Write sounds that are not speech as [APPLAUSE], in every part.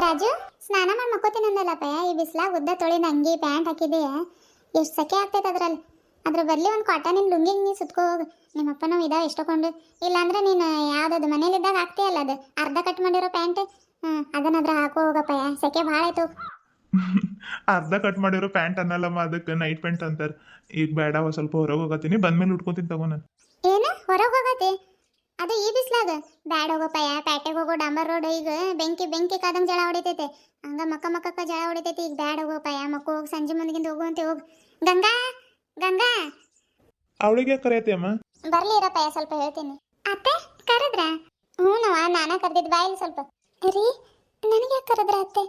ರಾಜು ಸ್ನಾನ ಮಾಡಿ ಮಕ್ಕೋತೀನಂದಲ್ಲ ಪಯ ಈ ಬಿಸ್ಲಾಗ ಉದ್ದ ತೊಳಿನ ಅಂಗಿ ಪ್ಯಾಂಟ್ ಹಾಕಿದೆ. ಎಷ್ಟು ಸೆಕೆ ಆಗ್ತೈತೆ ಅದ್ರಲ್ಲಿ. ಅದ್ರ ಬದಲಿ ಒಂದು ಕಾಟನಿನ ಲುಂಗಿ ನೀ ಸುತ್ಕೋ ಹೋಗು. ನಿಮ್ಮಪ್ಪ ನಾವು ಇದಾವೆ ಎಷ್ಟೊಕೊಂಡು. ಇಲ್ಲಾಂದ್ರೆ ನೀನು ಯಾವ್ದದು ಮನೇಲಿದ್ದಾಗ ಹಾಕ್ತೀಯಲ್ಲ ಅದು. ಅರ್ಧ ಕಟ್ ಮಾಡಿರೋ ಪ್ಯಾಂಟ್. ಹ್ಞೂ ಅದನ್ನ ಅದ್ರ ಹಾಕೋ ಹೋಗಪ್ಪ. ಸೆಕೆ ಭಾಳ ಆಯ್ತು. [LAUGHS] ಅರ್ಧ ಕಟ್ ಮಾಡಿರೋ ಪ್ಯಾಂಟ್ ಅನ್ನಲ್ಲಮ್ಮ ಅದಕ್ಕೆ ನೈಟ್ ಪ್ಯಾಂಟ್ ಅಂತಾರೆ. ಈಗ ಬೇಡ ಸ್ವಲ್ಪ ಹೊರಗೆ ಹೋಗತ್ತೀನಿ. ಬಂದ್ಮೇಲೆ ಉಟ್ಕೋತೀನಿ ತಗೋ ನಾನು. ಏನು? ಹೊರಗೆ ಹೋಗತಿ ಅದು ಈ ಬಿಸ್ಲಾಗ. ಬ್ಯಾಡ ಹೋಗಪ್ಪಯ್ಯ ಪ್ಯಾಟೆಗೆ ಹೋಗೋ ಡಾಂಬರ್ ರೋಡ್ ಈಗ ಬೆಂಕಿ ಬೆಂಕಿ ಕಾದಂಗ್ ಜಳ ಹೊಡಿತೈತೆ. ಹಂಗ ಮಕ್ಕ ಮಕ್ಕಕ್ಕ ಜಳ ಹೊಡಿತೈತಿ ಈಗ ಬ್ಯಾಡ ಹೋಗಪ್ಪಯ್ಯ ಮಕ್ಕ ಹೋಗಿ ಸಂಜೆ ಮುಂದಗಿಂದ ಹೋಗು ಅಂತ ಹೋಗಿ. ಗಂಗಾ ಗಂಗಾ. ಅವಳಿಗೆ ಕರೆಯತಿ ಅಮ್ಮ. ಬರ್ಲಿ ಇರಪ್ಪಯ್ಯ ಸ್ವಲ್ಪ ಹೇಳ್ತೀನಿ. ಅತ್ತೆ ಕರೆದ್ರ? ಹ್ಞೂ ನವ ನಾನ ಕರೆದಿದ್ದು ಬಾಯಿಲಿ ಸ್ವಲ್ಪ. ರೀ ನನಗೆ ಕರೆದ್ರ ಅತ್ತೆ?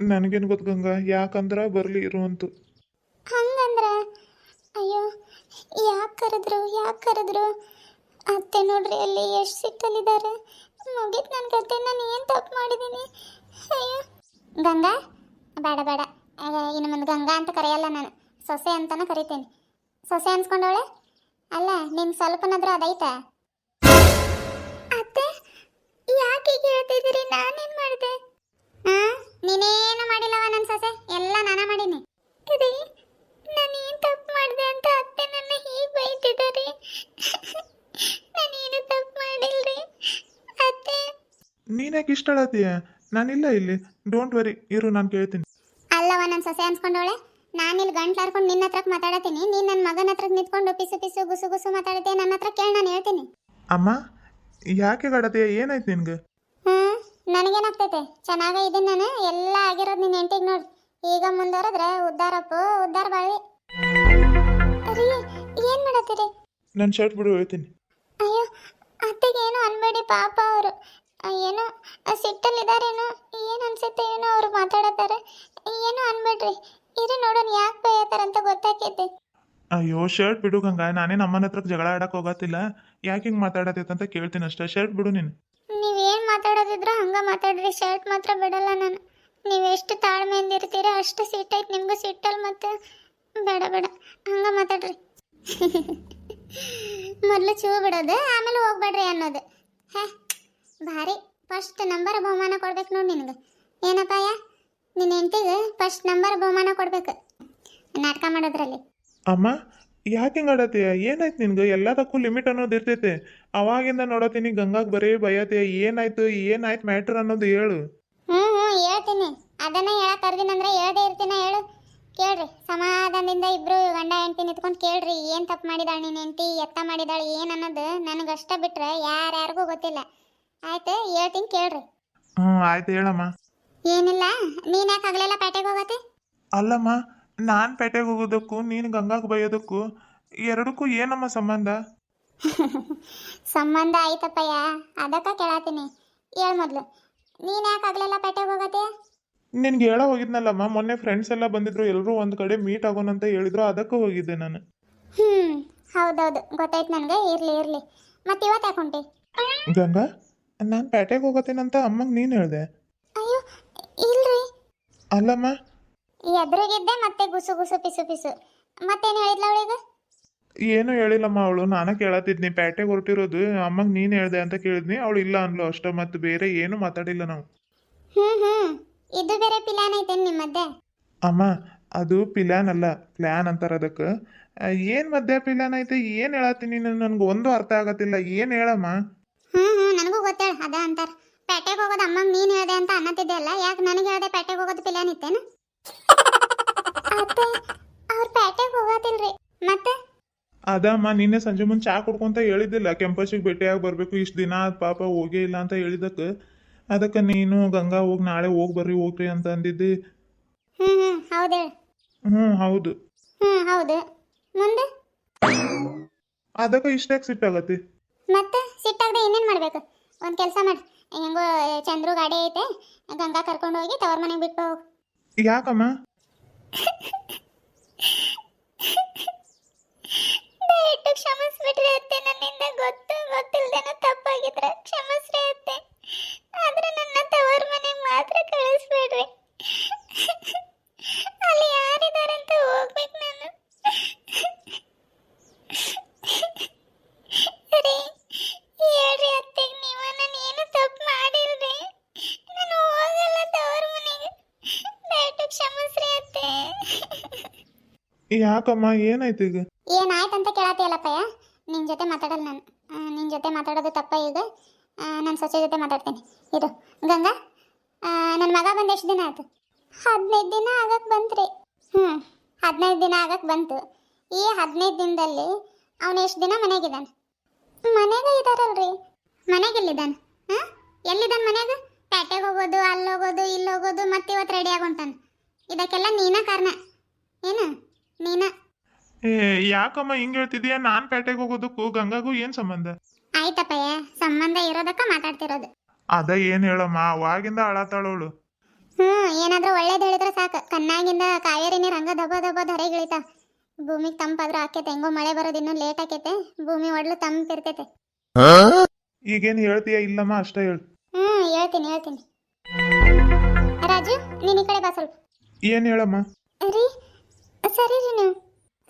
ನನಗೇನು ಗೊತ್ತು ಗಂಗಾ ಯಾಕಂದ್ರ ಬರ್ಲಿ ಇರುವಂತು ಹಂಗಂದ್ರ? ಅಯ್ಯೋ ಯಾಕೆ ಕರೆದ್ರು ಯಾಕೆ ಕರೆದ್ರು? ಅತ್ತೆ ನೋಡ್ರಿ, ಅಲ್ಲಿ ಎಷ್ಟು ಸಿಟ್ಟಲ್ಲಿದ್ದಾರೆ. ಮುಗೀತು ನನ್ನ ಕತೆ, ನಾನು ಏನು ತಪ್ಪು ಮಾಡಿದ್ದೀನಿ ಅಯ್ಯೋ. ಗಂಗಾ? ಬೇಡ ಬೇಡ. ಇನ್ನು ಮುಂದೆ ಗಂಗಾ ಅಂತ ಕರೆಯಲ್ಲ ನಾನು. ಸೊಸೆ ಅಂತಾನೆ ಕರಿತೀನಿ. ಸೊಸೆ ಅನ್ಸ್ಕೊಂಡವಳೆ? ಅಲ್ಲ ನಿಮ್ಮ ಸ್ವಲ್ಪನಾದ್ರೂ ಅದೈತಾ ನೀನ್ಯಾಕೆ ಇಷ್ಟ ಆಳತೀಯ ನಾನಿಲ್ಲ ಇಲ್ಲಿ. ಡೋಂಟ್ ವರಿ ಇರು ನಾನು ಕೇಳ್ತೀನಿ. ಅಲ್ಲವ ನನ್ನ ಸೊಸೆ ಅನ್ಸ್ಕೊಂಡವಳೆ. ನಾನು ಇಲ್ಲಿ ಗಂಟ್ಲು ಹರ್ಕೊಂಡು ನಿನ್ನ ಹತ್ರಕ್ಕೆ ಮಾತಾಡತೀನಿ ನೀನು ನನ್ನ ಮಗನ ಹತ್ರ ನಿಂತ್ಕೊಂಡು ಪಿಸು ಪಿಸು ಗುಸು ಗುಸು ಮಾತಾಡತ್ತೆ ನನ್ನ ಹತ್ರ ಕೇಳಿ ನಾನು ಹೇಳ್ತೀನಿ. ಅಮ್ಮ ಯಾಕೆ ಗಡತೀಯ? ಏನಾಯ್ತು ನಿನ್ಗೆ? ಹ್ಞೂ ನನಗೇನಾಗ್ತೈತೆ? ಚೆನ್ನಾಗೇ ಇದ್ದೀನಿ ನಾನು. ಎಲ್ಲ ಆಗಿರೋದು ನಿನ್ನ ಹೆಂಟಿಗೆ ನೋಡಿ. ಈಗ ಮುಂದುವರೆದ್ರೆ ಉದ್ದಾರಪ್ಪು ಉದ್ದಾರ ಬಾಳಿ ರೀ ಏನು ಮಾಡತ್ತೀರಿ? ನನ್ನ ಶರ್ಟ್ ಬಿಡು ಹೇಳ್ತೀನಿ. ಅಯ್ಯೋ ಅತ್ತೆಗೆ ಏನು ಅನ್ಬೇಡಿ ಪಾಪ ಅವರು. ಏನೋ ಸಿಟ್ಟಲ್ಲಿದ್ದಾರೇನೋ ಏನು ಅನ್ಸುತ್ತೆ ಏನೋ ಅವ್ರು ಮಾತಾಡತ್ತಾರೆ. ಏನೋ ಅನ್ಬೇಡ್ರಿ. ಇರಿ ನೋಡೋಣ ಯಾಕೆ ಬೈಯತ್ತಾರಂತ ಗೊತ್ತಾಕೈತಿ. ಅಯ್ಯೋ ಶರ್ಟ್ ಬಿಡು ಗಂಗಾ ನಾನೇ ನಮ್ಮನ ಹತ್ರಕ್ಕೆ ಜಗಳ ಆಡಕ್ಕೆ ಹೋಗತ್ತಿಲ್ಲ. ಯಾಕೆ ಹಿಂಗೆ ಮಾತಾಡತ್ತೈತೆ ಅಂತ ಕೇಳ್ತೀನಿ ಅಷ್ಟೇ. ಶರ್ಟ್ ಬಿಡು ನೀನು. ನೀವೇನು ಮಾತಾಡೋದಿದ್ರೋ ಹಂಗೆ ಮಾತಾಡ್ರಿ. ಶರ್ಟ್ ಮಾತ್ರ ಬಿಡಲ್ಲ ನಾನು. ನೀವೆಷ್ಟು ಎಷ್ಟು ತಾಳ್ಮೆಯಿಂದ ಇರ್ತೀರ ಅಷ್ಟು ಸಿಟ್ಟೈತೆ. ನಿಮಗೂ ಸಿಟ್ಟಲ್ಲಿ ಮತ್ತೆ ಬೇಡ ಬೇಡ. ಹಂಗೆ ಮಾತಾಡ್ರಿ. [LAUGHS] ಮೊದಲು ಚೂ ಬಿಡೋದು ಆಮೇಲೆ ಹೋಗ್ಬೇಡ್ರಿ ಅನ್ನೋದು. ಹೇ? ಭಾರಿ. ಫಸ್ಟ್ ನಂಬರ್ ಬಹುಮಾನ ಕೊಡ್ಬೇಕು ನೋಡಿ ನಿನಗೆ. ಯಾ ನಿನ್ನ ಹೆಂಡತಿಗೆ ಫಸ್ಟ್ ನಂಬರ್ ಬಹುಮಾನ ಕೊಡ್ಬೇಕು. ನಾಟಕ ಮಾಡೋದ್ರಲ್ಲಿ. ಅಮ್ಮ ಯಾಕೆ ಹಿಂಗೆ ಏನಾಯ್ತು ನಿನ್ಗೆ? ಎಲ್ಲದಕ್ಕೂ ಲಿಮಿಟ್ ಅನ್ನೋದು ಇರ್ತೈತೆ. ಅವಾಗಿಂದ ನೋಡತೀನಿ ಗಂಗಾಗ್ ಬರೀ ಬಯತೆ ಏನಾಯ್ತು ಏನಾಯ್ತು ಮ್ಯಾಟ್ರ್ ಅನ್ನೋದು ಹೇಳು. ಹ್ಞೂ ಹ್ಞೂ ಹೇಳ್ತೀನಿ. ಅದನ್ನ ಹೇಳಕ್ ಕರ್ದಿನಂದ್ರೆ ಹೇಳದೇ ಇರ್ತೀನ ಹೇಳು. ಕೇಳ್ರಿ. ಸಮಾಧಾನದಿಂದ ಇಬ್ರು ಗಂಡ ಹೆಂಡತಿ ನಿಂತ್ಕೊಂಡು ಕೇಳ್ರಿ. ಏನು ತಪ್ಪು ಮಾಡಿದಾಳೆ ನಿನ್ನ ಹೆಂಡತಿ? ಎತ್ತ ಮಾಡಿದಾಳೆ ಏನು ಅನ್ನೋದು? ನನಗಷ್ಟ ಬಿಟ್ರೆ ಯಾರ್ಯಾರಿಗೂ ಗೊತ್ತಿಲ್ಲ. ಆಯ್ತು ಹೇಳ್ತೀನಿ ಕೇಳ್ರಿ. ಹ್ಞೂ ಆಯ್ತು ಹೇಳಮ್ಮ. ಏನಿಲ್ಲ ನೀನು ಯಾಕೆ ಹಗಲೆಲ್ಲ ಪೇಟೆಗೆ ಹೋಗತ್ತೆ? ಅಲ್ಲಮ್ಮ ನಾನು ಪೇಟೆಗೆ ಹೋಗೋದಕ್ಕೂ ನೀನು ಗಂಗಾಗೆ ಬೈಯೋದಕ್ಕೂ ಎರಡಕ್ಕೂ ಏನಮ್ಮ ಸಂಬಂಧ? [LAUGHS] ಸಂಬಂಧ ಆಯ್ತಪ್ಪಯ್ಯ ಅದಕ್ಕೆ ಕೇಳತ್ತೀನಿ ಹೇಳ್ ಮೊದ್ಲು ನೀನು ಯಾಕೆ ಹಗಲೆಲ್ಲ ಪೇಟೆಗೆ ಹೋಗತ್ತೆ? ನಿನ್ಗೆ ಹೇಳೋ ಹೋಗಿದ್ನಲ್ಲಮ್ಮ ಮೊನ್ನೆ ಫ್ರೆಂಡ್ಸ್ ಎಲ್ಲ ಬಂದಿದ್ರು ಎಲ್ಲರೂ ಒಂದು ಕಡೆ ಮೀಟ್ ಆಗೋಣ ಅಂತ ಹೇಳಿದ್ರು ಅದಕ್ಕೂ ಹೋಗಿದ್ದೆ ನಾನು. ಹ್ಞೂ ಹೌದೌದು ಗೊತ್ತಾಯ್ತು ನನಗೆ ಇರಲಿ ಇರಲಿ. ಮತ್ತೆ ಇವತ್ತು ಯಾಕೆ ಹೊಂಟಿ? ಗಂಗಾ? ನಾನು ಪೇಟೆಗೆ ಅಂತ ಅಮ್ಮಂಗೆ ನೀನು ಹೇಳ್ದೆ. ಅಯ್ಯೋ ಇಲ್ರಿ. ಅಲ್ಲಮ್ಮ. ಎದುರಿಗಿದ್ದೆ ಮತ್ತೆ ಗುಸು ಗುಸು ಪಿಸು ಪಿಸು. ಮತ್ತೇನು ಹೇಳಿದ್ಲ ಅವಳಿಗೆ ಏನು ಹೇಳಿಲ್ಲಮ್ಮ ಅವಳು ನಾನು ಕೇಳತ್ತಿದ್ನಿ ಪೇಟೆಗೆ ಹೊರಟಿರೋದು ಅಮ್ಮಂಗೆ ನೀನು ಹೇಳ್ದೆ ಅಂತ ಕೇಳಿದ್ನಿ ಅವಳು ಇಲ್ಲ ಅನ್ಲು ಅಷ್ಟ ಮತ್ತು ಬೇರೆ ಏನು ಮಾತಾಡಿಲ್ಲ ನಾವು. ಹ್ಞೂ ಹ್ಞೂ ಇದು ಬೇರೆ ಪ್ಲಾನ್ ಐತೆ ನಿಮ್ಮ ಮಧ್ಯೆ? ಅಮ್ಮ ಅದು ಪಿಲ್ಯಾನ್ ಅಲ್ಲ ಪ್ಲ್ಯಾನ್ ಅಂತಾರೆ ಅದಕ್ಕೆ. ಏನು ಮಧ್ಯ ಪಿಲ್ಯಾನ್ ಐತೆ ಏನು ಹೇಳತ್ತೀನಿ ನನಗೆ ಒಂದು ಅರ್ಥ ಆಗತ್ತಿಲ್ಲ ಏನು ಹೇಳಮ್ಮ? ಹ್ಞೂ ಹ್ಞೂ ನನಗೂ ಗೊತ್ತೇಳ? ಅದ ಅಂತಾರ. ಪೇಟೆಗೆ ಹೋಗೋದು ಅಮ್ಮ ನೀನು ಹೇಳ್ದೆ ಅಂತ ಅನ್ನತಿದ್ದೆ ಅಲ್ಲ ಯಾಕೆ ನನಗೆ ಹೇಳ್ದೆ ಪೇಟೆಗೆ ಹೋಗೋದು ಪಿಲಾನ್ ಇತ್ತೇನು ಅತ್ತೆ ಅವ್ರು ಪೇಟೆಗೆ ಹೋಗೋದಿಲ್ರಿ ಮತ್ತೆ? ಅದಮ್ಮ ನಿನ್ನೆ ಸಂಜೆ ಮುಂದೆ ಚಾ ಕುಡ್ಕೊಂತ ಹೇಳಿದ್ದಿಲ್ಲ ಕೆಂಪಸಿಗೆ ಭೇಟಿಯಾಗಿ ಬರಬೇಕು ಇಷ್ಟು ದಿನ ಆದ್ ಪಾಪ ಹೋಗೇ ಇಲ್ಲ ಅಂತ ಹೇಳಿದಕ್ಕೆ. ಅದಕ್ಕೆ ನೀನು ಗಂಗಾ ಹೋಗಿ ನಾಳೆ ಹೋಗಿ ಬರ್ರಿ ಹೋಗ್ರಿ ಅಂತ ಅಂದಿದ್ದಿ. ಹ್ಞೂ ಹ್ಞೂ ಹೌದು ಹ್ಞೂ ಹೌದು. ಹ್ಞೂ ಹೌದು. ಮುಂದೆ? ಅದಕ್ಕೆ ಇಷ್ಟಾಗಿ ಸಿಟ್ಟಾಗತ್ತಿ. ಮತ್ತೆ? ಸಿಟ್ಟಾಗದೆ ಇನ್ನೇನು ಮಾಡಬೇಕು? ಒಂದು ಕೆಲಸ ಮಾಡಿ ಹೆಂಗೋ ಚಂದ್ರು ಗಾಡಿ ಐತೆ ಗಂಗಾ ಕರ್ಕೊಂಡು ಹೋಗಿ ತವ್ರ ಮನೆಗೆ ಬಿಟ್ಟು ಹೋಗು. ಯಾಕಮ್ಮ? [LAUGHS] ದಯವಿಟ್ಟು ಯಾಕಮ್ಮ, ಏನಾಯ್ತು ಈಗ? ಏನಾಯ್ತಂತ ಕೇಳತ್ತೀಯಲ್ಲಪ್ಪಯ್ಯ ನಿನ್ನ ಜೊತೆ ಮಾತಾಡಲ್ಲ ನಾನು ನಿನ್ನ ಜೊತೆ ಮಾತಾಡೋದು ತಪ್ಪ ಈಗ. ನನ್ನ ಸೊಸೆ ಜೊತೆ ಮಾತಾಡ್ತೇನೆ. ಇದು ಗಂಗಾ ನನ್ನ ಮಗ ಬಂದು ಎಷ್ಟು ದಿನ ಆಯ್ತು? ಹದಿನೈದು ದಿನ ಆಗಕ್ಕೆ ಬಂತ್ರಿ. ಹ್ಞೂ ಹದಿನೈದು ದಿನ ಆಗಕ್ಕೆ ಬಂತು. ಈ ಹದಿನೈದು ದಿನದಲ್ಲಿ ಅವನು ಎಷ್ಟು ದಿನ ಮನೆಗಿದ್ದಾನೆ? ಮನೆಗೆ ಇದಾರಲ್ರಿ. ಮನೆಗೆಲ್ಲಿದ್ದಾನೆ ಹಾಂ ಎಲ್ಲಿದ್ದಾನೆ ಮನೆಗೆ? ಪೇಟೆಗೆ ಹೋಗೋದು, ಅಲ್ಲಿ ಹೋಗೋದು, ಇಲ್ಲಿ ಹೋಗೋದು ಮತ್ತೆ ಇವತ್ತು ರೆಡಿ ಆಗೊಂತಾನೆ ಇದಕ್ಕೆಲ್ಲ ನೀನೇ ಕಾರಣ. ನೀನ? ಏ ಯಾಕಮ್ಮ ಹಿಂಗ್ ಹೇಳ್ತಿದ್ಯಾ? ನಾನ್ ಪೇಟೆಗೆ ಹೋಗೋದಕ್ಕೂ ಗಂಗಾಗೂ ಏನ್ ಸಂಬಂಧ? ಆಯ್ತಪ್ಪಯ್ಯ ಸಂಬಂಧ ಇರೋದಕ್ಕ ಮಾತಾಡ್ತಿರೋದು. ಅದ ಏನ್ ಹೇಳಮ್ಮ ಅವಾಗಿಂದ ಅಳತಾಳವಳು ಹ್ಮ್ ಏನಾದ್ರೂ ಒಳ್ಳೇದ್ ಹೇಳಿದ್ರೆ ಸಾಕು. ಕಣ್ಣಾಗಿಂದ ಕಾವೇರಿ ನೀರ್ ಹಂಗ ದಬ ದಬ ಧರೆಗಿಳಿತ ಭೂಮಿಗೆ ತಂಪಾದ್ರೂ ಆಕೇತೆ ಹೆಂಗೋ ಮಳೆ ಬರೋದು ಇನ್ನೂ ಲೇಟ್ ಆಕೇತೆ ಭೂಮಿ ಒಡ್ಲು ತಂಪಿರ್ತೈತೆ ಈಗೇನ್ ಹೇಳ್ತೀಯ? ಇಲ್ಲಮ್ಮ ಅಷ್ಟೇ ಹೇಳು. ಹ್ಮ್ ಹೇಳ್ತೀನಿ ಹೇಳ್ತೀನಿ. ರಾಜು ನೀನ್ ಈ ಕಡೆ ಬಾ ಸ್ವಲ್ಪ. ಏನ್ ಹೇಳಮ್ಮ? ರೀ ಸರಿ ರೀ ನೀವು.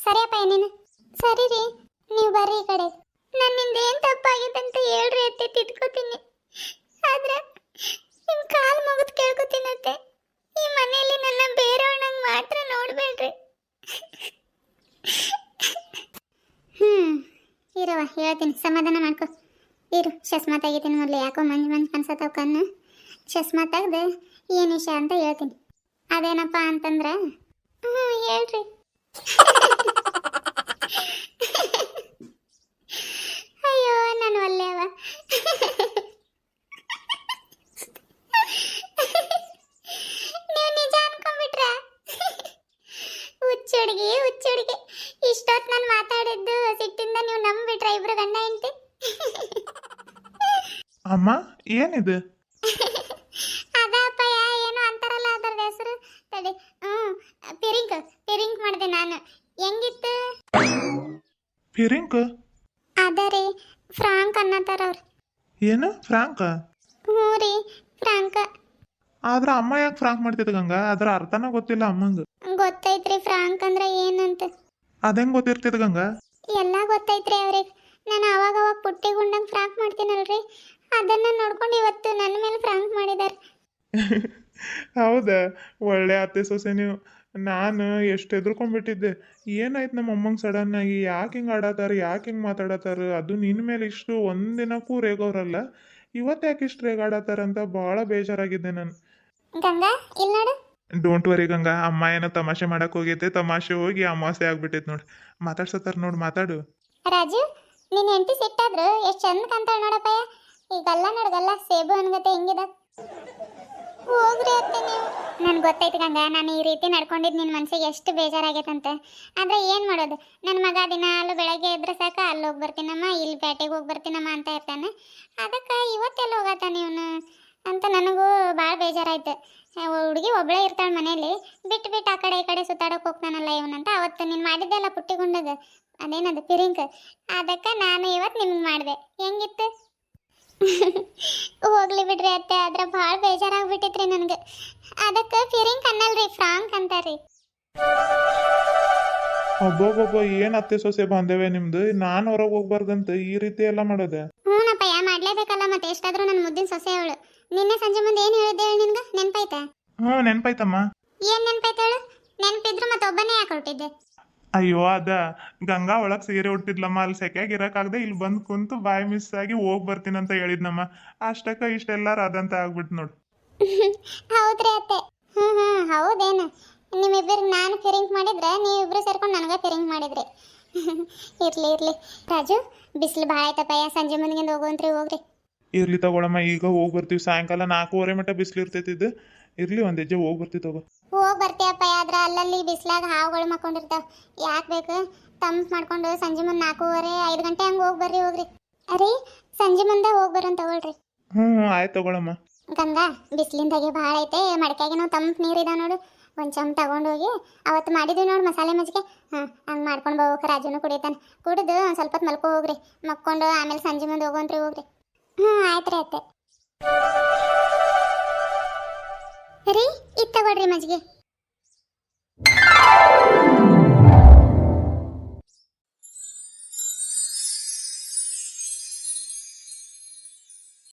ಸರಿಯಪ್ಪ ಏನೇನು ಸರಿ ರೀ. ನೀವು ಬರ್ರಿ ಈ ಕಡೆ. ನನ್ನಿಂದ ಏನು ತಪ್ಪಾಗಿದೆ ಅಂತ ಹೇಳ್ರಿ ಅತ್ತೆ, ತಿದ್ಕೋತೀನಿ. ಆದ್ರೆ ನಿಮ್ಮ ಕಾಲು ಮುಗಿದು ಕೇಳ್ಕೊತೀನತ್ತೆ ಈ ಮನೆಯಲ್ಲಿ ನನ್ನ ಬೇರೆಯವ್ನಂಗ್ ಮಾತ್ರ ನೋಡ್ಬೇಡ್ರಿ. ಹ್ಞೂ ಇರವ ಹೇಳ್ತೀನಿ. ಸಮಾಧಾನ ಮಾಡ್ಕೊ. ಇರು ಚಸ್ಮಾ ತೆಗಿತೀನಿ ಮೊದಲು. ಯಾಕೋ ಮಂಜು ಮಂಜು ಕನ್ಸತ್ತವ ಕಣ್ಣು. ಚಸ್ಮಾ ತೆಗ್ದು ಏನು ವಿಷಯ ಅಂತ ಹೇಳ್ತೀನಿ. ಅದೇನಪ್ಪ ಅಂತಂದ್ರೆ ಹ್ಞೂ ಹೇಳ್ರಿ. ಅಯ್ಯೋ, ನಾನು ಒಳ್ಳೆಯವ ನೀವು ನಿಜ ಅನ್ಕೊಂಡ್ಬಿಟ್ರೆ? ಹುಚ್ಚುಡ್ಗಿ ಹುಚ್ಚುಡ್ಗಿ ಇಷ್ಟೊತ್ತು ನಾನು ಮಾತಾಡಿದ್ದು ಸಿಟ್ಟಿಂದ ನೀವು ನಂಬಿಟ್ರೆ ಇಬ್ರು ಗಂಡ ಹೆಂಡತಿ? ಅಮ್ಮ, ಏನಿದು ಅದಪ್ಪಯ್ಯ ಏನು ಅಂತಾರಲ್ಲ ಅದರ ಹೆಸರು ತಡಿ ಹ್ಞೂ ಪಿರಿಂಕ್ ಪಿರಿಂಕ್ ಮಾಡಿದೆ ನಾನು. ಹೆಂಗಿತ್ತು? ಫಿರಿಂಕ್ ಅದ ರೀ ಫ್ರಾಂಕ್ ಅನ್ನತಾರ ಅವ್ರು ಏನು ಫ್ರಾಂಕ್? ಹ್ಞೂ ರೀ ಫ್ರಾಂಕ್. ಆದ್ರ ಅಮ್ಮ ಯಾಕೆ ಫ್ರಾಂಕ್ ಮಾಡ್ತಿದ್ದ ಗಂಗಾ? ಅದ್ರ ಅರ್ಥನ ಗೊತ್ತಿಲ್ಲ ಅಮ್ಮಂಗ. ಗೊತ್ತೈತ್ರಿ ಫ್ರಾಂಕ್ ಅಂದ್ರೆ ಏನಂತ. ಅದಂಗ್ ಗೊತ್ತಿರ್ತಿದ್ ಗಂಗಾ? ಎಲ್ಲ ಗೊತ್ತೈತ್ರಿ ಅವ್ರಿಗೆ. ನಾನು ಅವಾಗ ಅವಾಗ ಪುಟ್ಟಿ ಗುಂಡಂಗ್ ಫ್ರಾಂಕ್ ಮಾಡ್ತೀನಲ್ರಿ. ಅದನ್ನ ನೋಡ್ಕೊಂಡು ಇವತ್ತು ನನ್ನ ಮೇಲೆ ಫ್ರಾಂಕ್ ಮಾಡಿದಾರೆ. [LAUGHS] ಹೌದಾ? ಒಳ್ಳೆ ಅತ್ತೆ ಸೊಸೆ ನೀವು. ನಾನು ಎಷ್ಟು ಹೆದರ್ಕೊಂಡ್ಬಿಟ್ಟಿದ್ದೆ. ಏನಾಯ್ತು ನಮ್ಮ ಅಮ್ಮಂಗೆ ಸಡನ್ ಆಗಿ? ಯಾಕೆ ಹಿಂಗೆ ಆಡತ್ತಾರ ಯಾಕೆ ಹಿಂಗೆ ಮಾತಾಡತ್ತಾರ ಅದು ನಿನ್ನ ಮೇಲೆ ಇಷ್ಟು ಒಂದಿನಕ್ಕೂ ರೇಗೋರಲ್ಲ ಇವತ್ತು ಯಾಕೆ ಇಷ್ಟು ರೇಗಾಡತ್ತಾರ ಅಂತ ಭಾಳ ಬೇಜಾರಾಗಿದ್ದೆ ನಾನು. ಗಂಗಾ ಇಲ್ಲಿ ನೋಡು. ಡೋಂಟ್ ವರಿ ಗಂಗಾ ಅಮ್ಮ ಏನೋ ತಮಾಷೆ ಮಾಡಕ್ ಹೋಗೈತೆ. ತಮಾಷೆ ಹೋಗಿ ಅಮಾಸೆ ಆಗ್ಬಿಟ್ಟೈತೆ ನೋಡಿ. ಮಾತಾಡ್ಸತ್ತಾರ ನೋಡಿ ಮಾತಾಡು. ರಾಜು ನಿನ್ನ ಹೆಂಡತಿ ಸಿಟ್ಟಾದ್ರು ಎಷ್ಟು ಚಂದ ಕಂತಾಳ ನೋಡಪ್ಪಯ್ಯ. ಈಗಲ್ಲ ನೋಡ್ಗಲ್ಲ ಸೇಬು ಅನ್ಗತೆ ಹೆಂಗಿದ ಅತ್ತೆ ನೀವು. ನನ್ಗೆ ಗೊತ್ತೈತೆ ಗಂಗ, ನಾನು ಈ ರೀತಿ ನಡ್ಕೊಂಡಿದ್ದು ನಿನ್ನ ಮನ್ಸಿಗೆ ಎಷ್ಟು ಬೇಜಾರಾಗೈತಂತೆ. ಆದರೆ ಏನು ಮಾಡೋದು? ನನ್ನ ಮಗ ದಿನ ಅಲ್ಲೂ ಬೆಳಗ್ಗೆ ಎದ್ರೆ ಸಾಕ, ಅಲ್ಲಿ ಹೋಗಿ ಬರ್ತೀನಮ್ಮ, ಇಲ್ಲಿ ಪೇಟೆಗೆ ಹೋಗಿ ಬರ್ತೀನಮ್ಮ ಅಂತ ಇರ್ತಾನೆ. ಅದಕ್ಕೆ ಇವತ್ತೆಲ್ಲ ಹೋಗತ್ತಾನೆ ಇವನು ಅಂತ ನನಗೂ ಭಾಳ ಬೇಜಾರಾಯ್ತು. ಹುಡುಗಿ ಒಬ್ಬಳೇ ಇರ್ತಾಳೆ ಮನೇಲಿ ಬಿಟ್ಟು ಬಿಟ್ಟು ಆ ಕಡೆ ಈ ಕಡೆ ಸುತ್ತಾಡೋಕೆ ಹೋಗ್ತಾನಲ್ಲ ಇವನಂತ. ಅವತ್ತು ನೀನು ಮಾಡಿದ್ದೆಲ್ಲ ಪುಟ್ಟಿ ಗುಂಡಗ ಅದೇನದು, ಪಿರಿಂಕ್. ಅದಕ್ಕೆ ನಾನು ಇವತ್ತು ನಿಮ್ಗೆ ಮಾಡಿದೆ. ಹೆಂಗಿತ್ತು? [LAUGHS] ಹೋಗ್ಲಿ ಬಿಡ್ರಿ ಅತ್ತೆ ಆದ್ರೆ ಭಾಳ ಬೇಜಾರಾಗ್ಬಿಟ್ಟಿತ್ರಿ ನನಗೆ. ಅದಕ್ಕೆ ಫಿರಿಂಕ್ ಅನ್ನಲ್ರಿ ಫ್ರಾಂಕ್ ಅಂತಾರ್ರಿ. ಒಬ್ಬೊಬ್ಬೊಬ್ಬ ಏನು ಅತ್ತೆ ಸೊಸೆ ಬಂದೇವೆ ನಿಮ್ದು? ನಾನು ಹೊರಗೆ ಹೋಗ್ಬಾರ್ದಂತ ಈ ರೀತಿ ಎಲ್ಲ ಮಾಡೋದೆ? ಹ್ಞೂನಪ್ಪ ಯಾ ಮಾಡ್ಲೇಬೇಕಲ್ಲ ಮತ್ತೆ ಎಷ್ಟಾದ್ರೂ ನನ್ನ ಮುದ್ದಿನ ಸೊಸೆ ಅವಳು. ನಿನ್ನೆ ಸಂಜೆ ಮುಂದೆ ಏನು ಹೇಳಿದ್ದೆ ಹೇಳಿ ನಿನ್ಗೆ? ಹ್ಞೂ ನೆನ್ಪಾಯ್ತಮ್ಮ. ಏನು ನೆನ್ಪೈತೆ ಹೇಳು? ನೆನ್ಪಿದ್ರು ಮತ್ತೆ ಒಬ್ಬನೇ ಯಾಕೆ ಹೊರಟಿದ್ದೆ? ಅಯ್ಯೋ ಅದ. ಗಂಗಾ ಒಳಗ್ ಸೀರೆ ಉಡ್ತಿದ್ಲಮ್ಮ ಅಲ್ಲಿ ಸೆಕ್ಯಾಗ ಇರಕ್ಕಾಗ್ದೆ ಇಲ್ಲಿ ಬಂದ್ ಕುಂತು ಬಾಯಿ ಮಿಸ್ ಆಗಿ ಹೋಗ್ ಬರ್ತೀನಿ ಅಂತ ಹೇಳಿದ್ನಮ್ಮ. ಅಷ್ಟಕ್ಕ ಇಷ್ಟೆಲ್ಲ ಅದಂತ ಆಗ್ಬಿಟ್ಟು ನೋಡು. ಹೌದ್ರಿ ಅತ್ತೆ. ಹ್ಞೂ ಹ್ಞೂ ಹೌದೇನು. ನಿಮ್ಮಿಬ್ಬರು ನಾನು ಫಿರಿಂಗ್ ಮಾಡಿದ್ರೆ ನೀವಿಬ್ರು ಸೇರ್ಕೊಂಡು ನನಗೆ ಫಿರಿಂಗ್ ಮಾಡಿದ್ರಿ. ಇರ್ಲಿ ಇರ್ಲಿ. ರಾಜು ಬಿಸಿಲು ಭಾಳ ಆಯ್ತಪ್ಪಯ್ಯ ಸಂಜೆ ಮುಂದಿಗೆ ಹೋಗುವಂತ್ರಿ ಹೋಗ್ರಿ. ಇರ್ಲಿ ತಗೊಳಮ್ಮ ಈಗ ಹೋಗಿ ಬರ್ತೀವಿ. ಸಾಯಂಕಾಲ ನಾಲ್ಕೂವರೆ ಮಟ್ಟ ಬಿಸಿಲು ಇರ್ತೈತಿದ್ದು ಇರ್ಲಿ ಒಂದ್ ಹೆಜ್ಜೆ ಹೋಗಿ ಬರ್ತೀವಿ ತಗೋ. ಹೋಗಿ ಬರ್ತೀಯಪ್ಪ ಆದ್ರೆ ಅಲ್ಲಲ್ಲಿ ಬಿಸಿಲಾಗ ಹಾವುಗಳು ಮಕ್ಕೊಂಡಿರ್ತಾವ. ಯಾಕೆ ಬೇಕು? ತಂಪು ಮಾಡ್ಕೊಂಡು ಸಂಜೆ ಮುಂದೆ ನಾಲ್ಕೂವರೆ ಐದು ಗಂಟೆ ಹಂಗೆ ಹೋಗಿ ಬರ್ರಿ ಹೋಗ್ರಿ. ಅರಿ ಸಂಜೆ ಮುಂದೆ ಹೋಗಿ ಬರೋನ್ ತಗೊಳ್ರಿ. ಹ್ಞೂ ಆಯ್ತು ತಗೊಳಮ್ಮ. ಗಂಗಾ ಬಿಸಿಲಿಂದಾಗೆ ಭಾಳ ಐತೆ. ಮಡಕೆಗೆ ನಾವು ತಂಪು ಇದಾವ ನೋಡು. ಒಂದು ಚಮ್ ತಗೊಂಡೋಗಿ ಅವತ್ತು ಮಾಡಿದ್ವಿ ನೋಡಿ ಮಸಾಲೆ ಮಜ್ಜಿಗೆ. ಹಾಂ ಹಂಗೆ ಮಾಡ್ಕೊಂಡು ಹೋಗ್ಬೇಕು ರಾಜುನು ಕುಡಿತಾನೆ. ಕುಡಿದು ಒಂದು ಸ್ವಲ್ಪ ಹೊತ್ತು ಮಲ್ಕೊ ಹೋಗ್ರಿ. ಮಕ್ಕೊಂಡು ಆಮೇಲೆ ಸಂಜೆ ಮುಂದೆ ಹೋಗೋನ್ರಿ ಹೋಗ್ರಿ. ಹ್ಞೂ ಆಯ್ತು ರೀ ಅತ್ತೆ. ರೀ ಇತ್ತ ತಗೊಳ್ರಿ ಮಜ್ಜಿಗೆ.